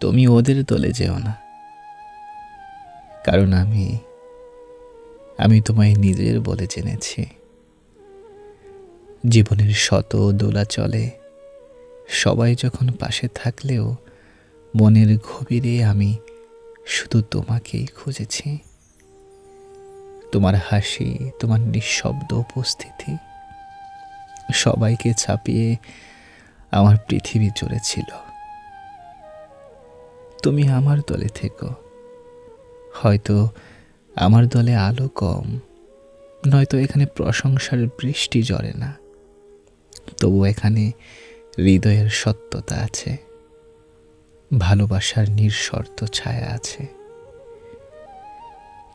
তুমি ওদের দলে যেও না। কারণ আমি আমি তোমায় নিজের বলে জেনেছি। জীবনের শত দোলা চলে, সবাই যখন পাশে থাকলেও মনের গভীরে আমি শুধু তোমাকেই খুঁজেছি। তোমার হাসি, তোমার নিঃশব্দ উপস্থিতি, সবাইকে ছাপিয়ে আমার পৃথিবী চলেছিল তুমি আমার দলে থেকো। হয়তো আমার দলে আলো কম, নয়তো এখানে প্রশংসার বৃষ্টি জরে না। তবু এখানে হৃদয়ের সত্যতা আছে, ভালোবাসার নিঃশর্ত ছায়া আছে।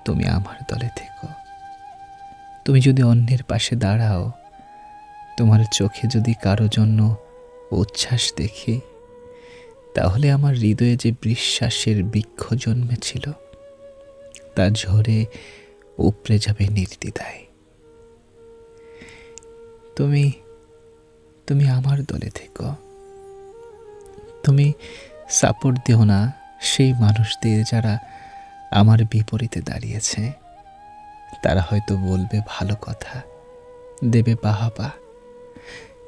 তুমি আমার দলে থেকো। তুমি যদি অন্যের পাশে দাঁড়াও, তোমার চোখে যদি কারও জন্য উচ্ছ্বাস দেখি তাহলে আমার হৃদয়ে যে বিশ্বাসের বৃক্ষ জন্মেছিল, তা ঝরে উপড়ে যাবে নির্দ্বিধায়। তুমি তুমি আমার দলে থেকো। তুমি সাপোর্ট দিও না সেই মানুষদের যারা আমার বিপরীতে দাঁড়িয়েছে। তারা হয়তো বলবে ভালো কথা, দেবে বাহাবা।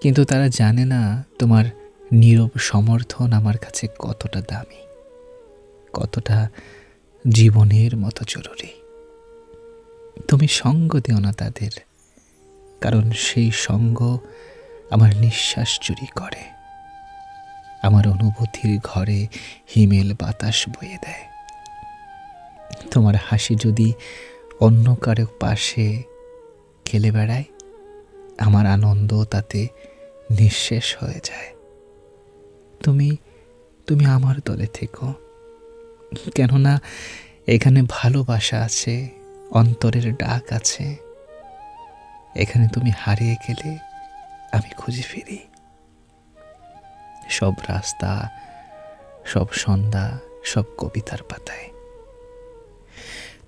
কিন্তু তারা জানে না তোমার নীরব সমর্থন আমার কাছে কতটা দামি, কতটা জীবনের মতো জরুরি। তুমি সঙ্গ দিও না তাদের, কারণ সেই সঙ্গ আমার নিঃশ্বাস চুরি করে। আমার অনুভূতির ঘরে হিমেল বাতাস বয়ে দেয়। তোমার হাসি যদি অন্য কারও পাশে খেলে বেড়ায়, আমার আনন্দ তাতে নিঃশেষ হয়ে যায়। তুমি তুমি আমার দলে থেকো। কেননা এখানে ভালোবাসা আছে, অন্তরের ডাক আছে। এখানে তুমি হারিয়ে গেলে আমি খুঁজে ফিরি। সব রাস্তা, সব সন্ধ্যা, সব কবিতার পাতায়।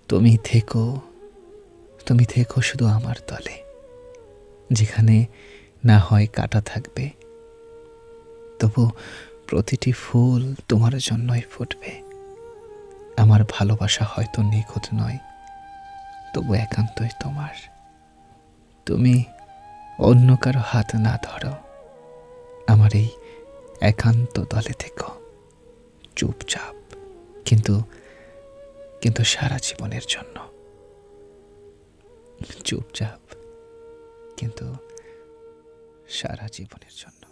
তুমি থেকো তুমি থেকো শুধু আমার দলে। যেখানে না হয় কাটা থাকবে। তবু প্রতিটি ফুল তোমার জন্যই ফুটবে। আমার ভালোবাসা হয়তো নিখুঁত নয়, তবু একান্তই তোমার। তুমি অন্য কারও হাত না ধরো, আমার এই একান্ত দলে থেকো। চুপচাপ, কিন্তু কিন্তু সারা জীবনের জন্য। চুপচাপ, কিন্তু সারা জীবনের জন্য।